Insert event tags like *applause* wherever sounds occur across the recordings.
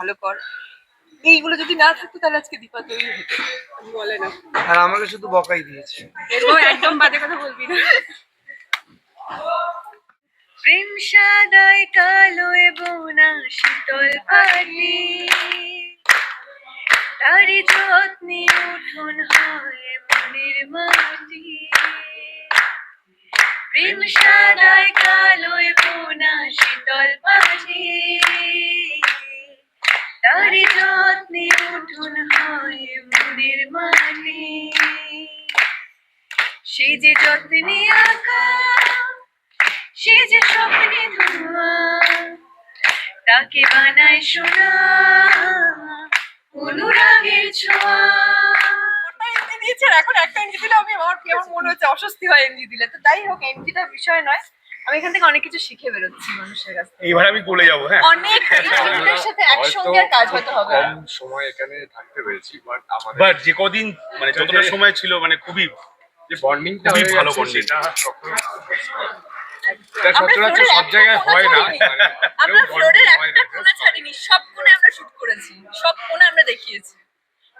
ভালো কর। এইগুলো যদি না থাকতো তাহলে আজকে দীপা তৈরি হতো। বলে না। আর আমাকে শুধু বকাই দিয়েছে। এরকম একদম বাজে কথা বলবি না। প্রেম সাদায় কালোয় বোনা শীতল পাটি তারি যত্নে উঠোন হয় মনের মাটি। প্রেম সাদায় কালোয় বোনা শীতল পাটি তারি যত্নে উঠোন হয় মনের মাটি সে যে যত্নে আঁকা সে যে স্বপ্নে ধোয়া, তাকে বানায় সোনা অনুরাগের ছোঁয়া। এখন একটা এনজি দিলে আমি আমার কেমন মনে হচ্ছে অস্বস্তি হয় এনজি দিলে। তো তাই হোক এনজিটা বিষয় নয়। আমি এখান থেকে অনেক কিছু শিখে বেরোচ্ছি মানুষের কাছ থেকে। এইবার আমি গলে যাব হ্যাঁ। অনেক *laughs* সাথে একসঙ্গে আর কাজ হতে হবে। কম সময় এখানে থাকতে পেরেছি বাট আমাদের বাট যে কদিন মানে যতটা সময় ছিল মানে খুবই যে বন্ডিংটা খুবই ভালো এটা সচরাচর সব জায়গায় হয় না। ছাড়িনি। মানে আমরা ফ্লোরের একটা কোণা ছাড়িনি সব কোণে আমরা শুট করেছি। সব কোণে আমরা দেখিয়েছি।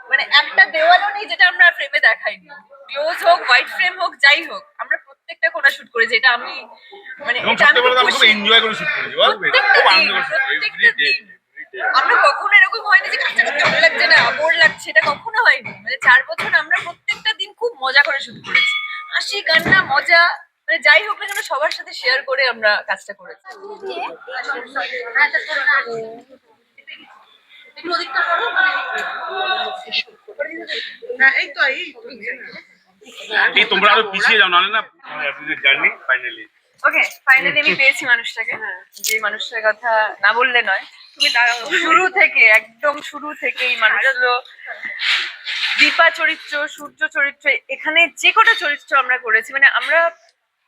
মানে একটা দেওয়ালও নেই যেটা আমরা ফ্রেমে দেখাইনি। ক্লোজ হোক হোয়াইট ফ্রেম হোক যাই হোক। প্রত্যেকটা কোণা শুট করেছি এটা আমি মানে এটা আমি খুব এনজয় করে শুট করেছি খুব দিন, আনন্দ করে। আমরা কখনো এরকম হয়নি যে কাজটা করতে ভালো লাগছে না বোর লাগছে এটা কখনো হয়নি। মানে চার বছর আমরা প্রত্যেকটা দিন খুব মজা করে শুট করেছি। হাসি কান্না মজা মানে যাই হোক না কেন সবার সাথে শেয়ার করে আমরা কাজটা করেছি। এই তোমরা আরও পিছিয়ে যাও, নাহলে না জার্নি ফাইনালি ওকে ফাইনালি আমি পেয়েছি মানুষটাকে। যে মানুষটার কথা না বললে নয়। তুমি শুরু থেকে, একদম শুরু থেকে এই মানুষগুলো দীপা চরিত্র, সূর্য চরিত্র, এখানে যে কটা চরিত্র আমরা করেছি মানে আমরা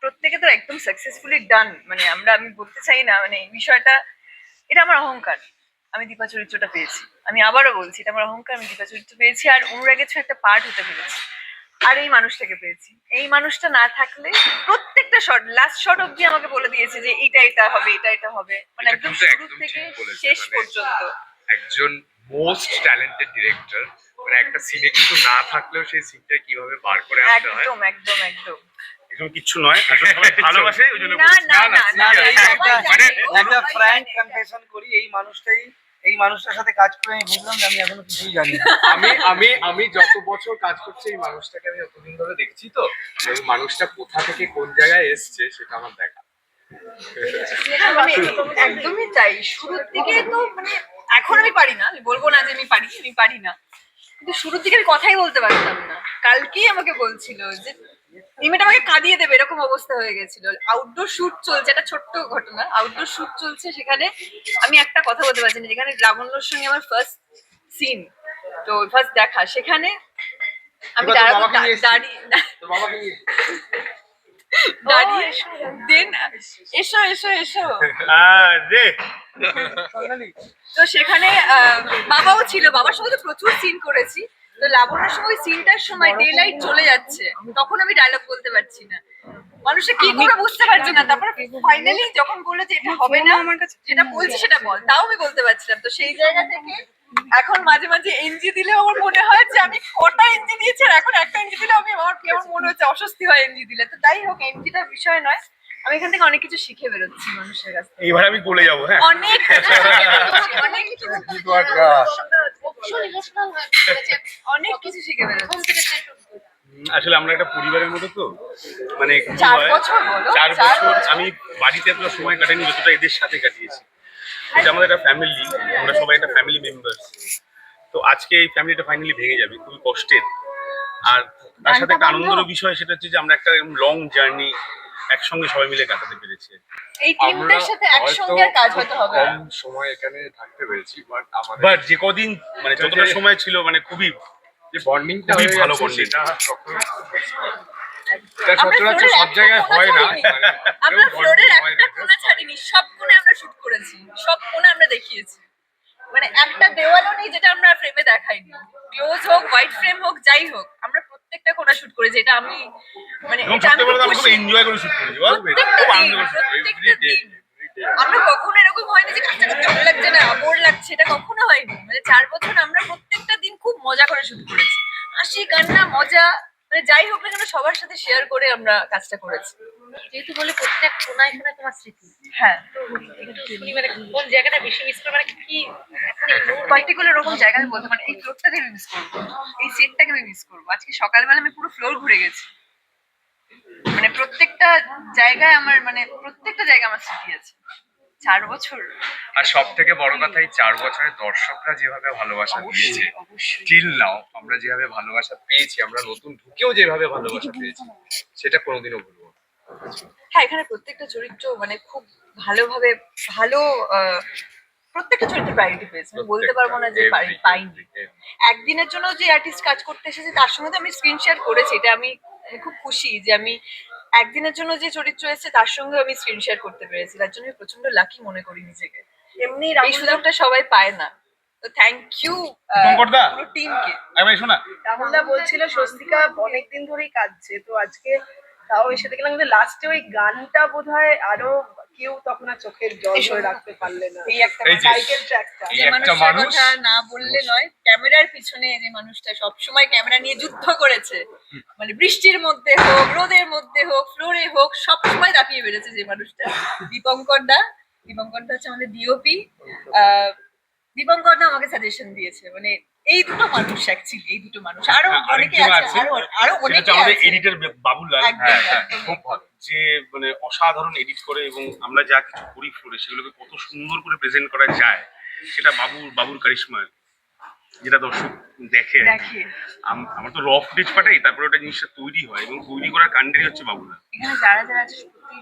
প্রত্যেকে তো একদম সাকসেসফুলি ডান মানে আমরা, আমি বলতে চাই না মানে এই বিষয়টা, এটা আমার অহংকার। আমি দীপা চরিত্রটা পেয়েছি। আমি আবারও বলছি, এটা আমার অহংকার, আমি দীপা চরিত্র পেয়েছি। আর অনুরাগের ছোঁয়া একটা পার্ট হতে পেরেছি। আর এই মানুষটাকে পেয়েছি। এই মানুষটা না থাকলে প্রত্যেকটা শট লাস্ট শট অবধি আমাকে বলে দিয়েছে যে এটা এটা হবে এটা এটা হবে। মানে একদম শুরু থেকে শেষ মানে পর্যন্ত। একজন মোস্ট ট্যালেন্টেড ডিরেক্টর মানে একটা সিনে কিছু না থাকলেও সেই সিনটা কীভাবে বার করে আনতে হয়? একদম একদম একদম। এরকম কিচ্ছু নয় *laughs* ভালোবাসে ওই জন্য না। না না না না, না, এটা সবাই একটা- ফ্র্যাঙ্ক। কনফেশন করি এই মানুষটাই এই মানুষটার সাথে কাজ করে আমি বুঝলাম যে আমি এখনও কিছুই জানি না। *laughs* আমি আমি আমি যত বছর কাজ করছি এই মানুষটাকে আমি অতদিন ধরে দেখছি তো এই মানুষটা কোথা থেকে কোন জায়গায় এসছে সেটা আমার দেখা। মানে একদমই তাই শুরুর দিকে তো মানে এখন আমি পারি না আমি বলব না যে আমি পারি আমি পারি না। কিন্তু শুরুর দিকে আমি কথাই বলতে পারতাম না। কালকেই আমাকে বলছিল যে ইমেট আমাকে কাঁদিয়ে দেবে এরকম অবস্থা হয়ে গেছিল। আউটডোর শুট চলছে একটা ছোট্ট ঘটনা। আউটডোর শুট চলছে সেখানে আমি একটা কথা বলতে পারছি না যেখানে লাবণ্যর সঙ্গে আমার ফার্স্ট সিন তো ফার্স্ট দেখা সেখানে আমি? দাঁড়িয়ে *laughs* দাঁড়িয়ে দেন এসো এসো এসো। *laughs* আহ, তো সেখানে আহ, বাবাও ছিল বাবার সঙ্গে তো প্রচুর সিন করেছি। তো লাবণ্যর সময় সিনটার সময় ডে লাইট চলে যাচ্ছে। তখন আমি ডায়লগ বলতে পারছি না। মানুষে কি করে বুঝতে পারছে না। তারপর ফাইনালি যখন বলল যে এটা হবে না আমার কাছে যেটা বলছি সেটা বল। তাও আমি বলতে পারছিলাম। তো সেই জায়গা থেকে এখন মাঝে মাঝে এনজি দিলে আমার মনে হয় যে আমি কটা এনজি দিয়েছি আর এখন একটা এনজি দিলে আমি আমার কেমন মনে হচ্ছে অস্বস্তি হয় এনজি দিলে। তো তাই হোক এনজিটা বিষয় নয়। আমি এখান থেকে অনেক কিছু শিখে বেরোচ্ছি মানুষের কাছ থেকে। এইবার আমি গলে যাব হ্যাঁ। অনেক *laughs* কিছু অনেক কিছু শিখে বেরোচ্ছি আসলে আমরা একটা পরিবারের মতো তো। মানে চার বছর চার বছর। আমি বাড়িতে এতটা সময় কাটাইনি যতটা এদের সাথে কাটিয়েছি। এটা আমাদের একটা ফ্যামিলি আমরা সবাই একটা ফ্যামিলি মেম্বার তো আজকে এই ফ্যামিলিটা ফাইনালি ভেঙে যাবে খুবই কষ্টের। আর তার সাথে একটা আনন্দের বিষয় সেটা হচ্ছে যে আমরা একটা লং জার্নি একসঙ্গে সবাই মিলে কাটাতে পেরেছি। এই টিমটার সাথে একসঙ্গে কাজ হতে হবে। কম সময় এখানে থাকতে পেরেছি বাট আমাদের বাট যে কদিন মানে যতটা সময় ছিল মানে খুবই যে বন্ডিংটা খুবই ভালো কখনো এটা আমরা সচরাচর সব জায়গায় হয় না মানে আমরা ফ্লোরের একটা কোণা ছাড়িনি সব কোণে আমরা শুট করেছি সব কোণে আমরা দেখিয়েছি। মানে একটা দেওয়ালও নেই যেটা আমরা ফ্রেমে দেখাইনি। ক্লোজ হোক হোয়াইট ফ্রেম হোক যাই হোক আমরা প্রত্যেকটা কোনা শুট করেছি এটা আমি মানে এটা আমি খুব এনজয় করে শুট করেছি খুব আনন্দ। আমরা কখনো এরকম হয়নি যে কাজটা করতে ভালো লাগছে না বোর লাগছে এটা কখনো হয়নি। মানে চার বছর আমরা প্রত্যেকটা দিন খুব মজা করে শুরু করেছি। হাসি কান্না মজা মানে যাই হোক না কেন সবার সাথে শেয়ার করে আমরা কাজটা করেছি। যেহেতু বলে প্রত্যেক কোনায় কোনায় তোমার স্মৃতি। হ্যাঁ। মানে কোন জায়গাটা বেশি মিস করে মানে কি পার্টিকুলার ওরকম জায়গা আমি বলতে পারি এই ফ্লোরটাকে আমি মিস করব। এই সেটটাকে আমি মিস করব। আজকে সকালবেলা আমি পুরো ফ্লোর ঘুরে গেছি। মানে প্রত্যেকটা জায়গায় আমার মানে প্রত্যেকটা জায়গায় আমার স্মৃতি আছে। চার বছর। আর সব থেকে বড় কথা এই চার বছরে দর্শকরা যেভাবে ভালোবাসা দিয়েছে স্টিল নাও আমরা যেভাবে ভালোবাসা পেয়েছি আমরা নতুন ঢুকেও যেভাবে ভালোবাসা পেয়েছি সেটা কোনোদিনও ভুলবো। হ্যাঁ এখানে প্রত্যেকটা চরিত্র মানে খুব ভালোভাবে ভালো প্রত্যেকটা চরিত্র প্রায়োরিটি পেয়েছে। আমি বলতে পারব না যে পাইনি। একদিনের জন্য যে আর্টিস্ট কাজ করতে এসেছে তার সঙ্গে তো আমি স্ক্রিন শেয়ার করেছি এটা আমি খুব খুশি যে আমি একদিনের জন্য যে চরিত্র এসেছে তার সঙ্গে আমি স্ক্রিন শেয়ার করতে পেরেছি। তার জন্য আমি প্রচণ্ড লাকি মনে করি নিজেকে। এমনি এই সুযোগটা সবাই পায় না। তো থ্যাংক ইউ শঙ্করদা। পুরো টিমকে আমি শোনা। রাহুলদা বলছিল স্বস্তিকা অনেকদিন ধরেই কাঁদছে। তো আজকে তাও এসে দেখলাম যে লাস্টে ওই গানটা বোধহয় আরও কেউ তখন আর চোখের জল ধরে রাখতে পারলে না। এই একটা সাইকেল ট্র্যাকটা এই একটা মানুষ কথা না বললে নয় ক্যামেরার পিছনে যে মানুষটা সবসময় ক্যামেরা নিয়ে যুদ্ধ করেছে। মানে বৃষ্টির মধ্যে হোক রোদের মধ্যে হোক ফ্লোরে হোক সবসময় দাপিয়ে বেড়েছে যে মানুষটা। দীপঙ্কর দা দীপঙ্কর দা হচ্ছে আমাদের ডিওপি দীপঙ্কর দা আমাকে সাজেশন দিয়েছে। মানে এই দুটো মানুষ অ্যাকচুয়ালি এই দুটো মানুষ। আরও হ্যাঁ, অনেকে আছে। আরও আরও অনেকে আমাদের এডিটর বাবুলাল হ্যাঁ হ্যাঁ। খুব ভালো। যে মানে অসাধারণ এডিট করে এবং আমরা যা কিছু করি ফ্লোরে সেগুলোকে কত সুন্দর করে প্রেজেন্ট করা যায় সেটা বাবুর বাবুর কারিশমা যেটা দর্শক দেখে। আমরা তো রফ ফুটেজ পাঠাই তারপরে ওটা জিনিসটা তৈরি হয় এবং তৈরি করার কাণ্ডেরই হচ্ছে বাবুরা এখানে যারা যারা আছে সত্যি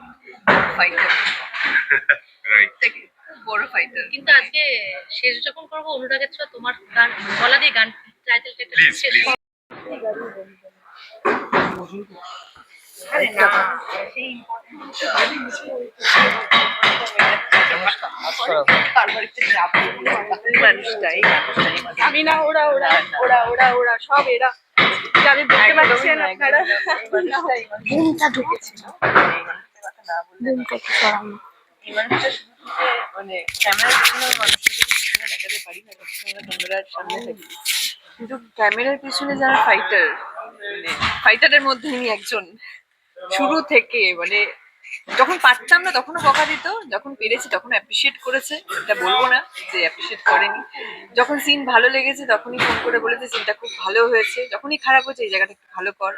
ফাইটার রাইট বড় ফাইটার কিন্তু আজকে শেষ যখন করব অনুরাগের ছোঁয়া তোমার গান গলা দিয়ে গান টাইটেলটা একটু শেষ আরে না সেই আমি না ওরা ওরা ওরা ওরা ওরা সব এরা। যাদের দেখতে পাচ্ছেন আপনারা। ঘুমটা ঢুকেছিল এই মানুষটা শুধু মানে ক্যামেরার পিছনে মানুষটাকে পিছনে দেখাতে পারি না সবসময় আমরা ক্যামেরার সামনে থাকি। কিন্তু ক্যামেরার পিছনে যারা ফাইটার মানে ফাইটারের মধ্যে ইনি একজন। শুরু থেকে মানে যখন পারতাম না তখনও বকা দিত যখন পেরেছি তখন অ্যাপ্রিসিয়েট করেছে। এটা বলব না যে অ্যাপ্রিসিয়েট করেনি। যখন সিন ভালো লেগেছে তখনই ফোন করে বলেছে সিনটা খুব ভালো হয়েছে। যখনই খারাপ হয়েছে এই জায়গাটা একটু ভালো কর।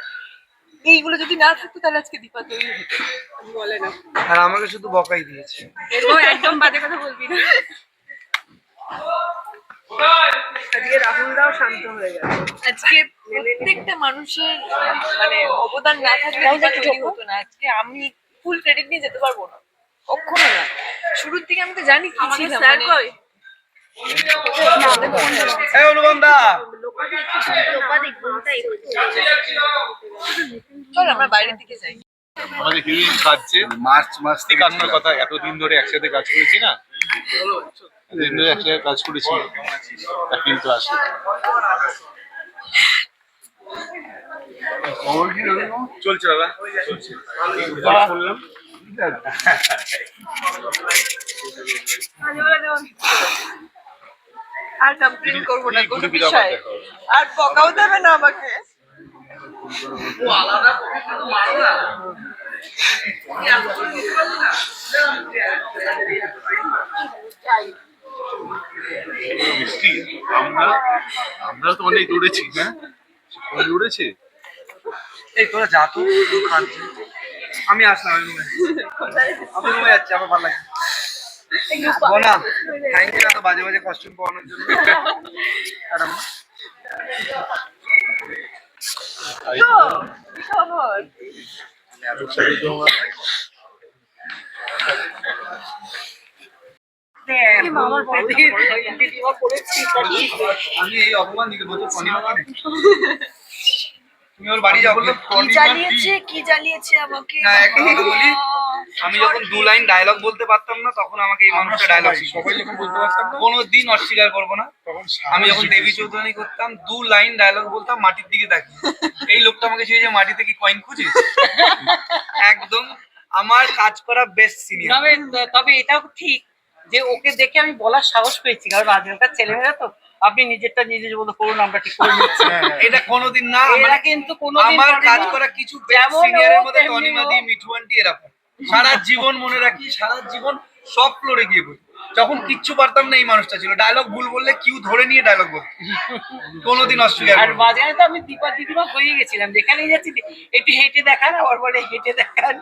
এইগুলো যদি না থাকতো তাহলে আজকে দীপা তৈরি হতো। বলে না। আর আমাকে শুধু বকাই দিয়েছে। এরকম একদম বাজে কথা বলবি না। আজকে রাহুলদাও শান্ত হয়ে আজকে প্রত্যেকটা মানুষের মানে অবদান না থাকলে তৈরি হতো না। আজকে আমি ফুল ক্রেডিট নিয়ে যেতে পারব না। কখনো না। শুরুর দিকে আমি তো জানি কি ছিলাম মানে- এই অনুপম দা লোপাদিক ঘুমটা একটু চল আমরা বাইরের দিকে যাই। আমাদের হিরোইন কাঁদছে মার্চ মাস এই কান্নার কথা এতদিন ধরে একসাথে কাজ করেছি না? এতদিন ধরে একসাথে কাজ করেছি। তা কিন্তু আসে। চলছে দাদা চলছে। বললাম আর কমপ্লেন করব না কোনো বিষয়ে। আর বকাও দেবে না আমাকে। মিষ্টি। আমরা আমরা তো অনেক দৌড়েছি হ্যাঁ? অনেক দৌড়েছে? এই তোরা যা তো আমি আসলাম আমি রুমে *laughs* আমি রুমে যাচ্ছি আমার ভালো লাগছে। বনা থ্যাংক ইউ এত বাজে বাজে কস্টিউম পরানোর জন্য। কি খবর আমি এই অপমান দিতে বলছো তুমি ওর বাড়ি যাও কি জ্বালিয়েছে কি জ্বালিয়েছে আমাকে? আমি যখন দু লাইন ডায়লগ বলতে পারতাম না তখন আমাকে এই মানুষটা ডায়লগ সবাই যখন বলতে পারতাম না কোনো দিন অস্বীকার করব না। আমি যখন দেবী চৌধুরী করতাম দু লাইন ডায়লগ বলতাম মাটির দিকে তাকি এই লোকটা আমাকে শিখেছে মাটিতে কি কয়েন খুঁজিস একদম আমার কাজ করা বেস্ট সিনিয়র তবে তবে এটাও ঠিক যে ওকে দেখে আমি বলার সাহস পেয়েছি কারণ আজকালকার ছেলেমেয়েরা তো আপনি নিজেরটা নিজে বলতে করুন আমরা ঠিক করে নিচ্ছি। এটা কোনোদিন না এরা মানে কিন্তু কোনোদিন আমার কাজ করা কিছু বেস্ট সিনিয়রের মধ্যে তেমনি টনিমাদি ও। মিঠু আন্টি এরকম। সারা জীবন মনে রাখি সারা জীবন সব ফ্লোরে গিয়ে বলি যখন কিচ্ছু পারতাম না এই মানুষটা ছিল। ডায়লগ ভুল বললে কিউ ধরে নিয়ে ডায়লগ বলতো। কোনোদিন অস্বীকার আর না। তো আমি দীপা দিদিমা হয়ে গেছিলাম। যেখানেই যাচ্ছি একটু হেঁটে দেখান আবার বলে হেঁটে দেখান।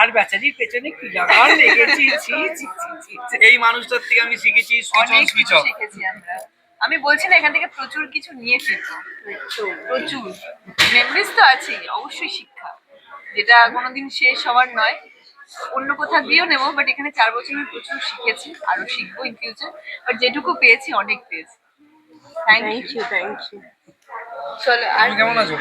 আর বেচারির পেছনে কি লাগান লেগেছি? ছি, ছি, ছি, ছি, ছি। এই মানুষটার থেকে আমি শিখেছি অনেক কিছু শিখেছি আমরা। আমি বলছি না এখান থেকে প্রচুর কিছু নিয়ে ফিরবো প্রচুর। মেমরিজ তো আছেই অবশ্যই শিক্ষা। যেটা কোনোদিন শেষ হওয়ার নয়। অন্য কোথাও গিয়েও নেব বাট এখানে চার বছর আমি প্রচুর শিখেছি আরও শিখব ইন ফিউচার বাট যেটুকু পেয়েছি অনেক পেয়েছি। থ্যাংক ইউ থ্যাংক ইউ চলো আর কেমন আছো।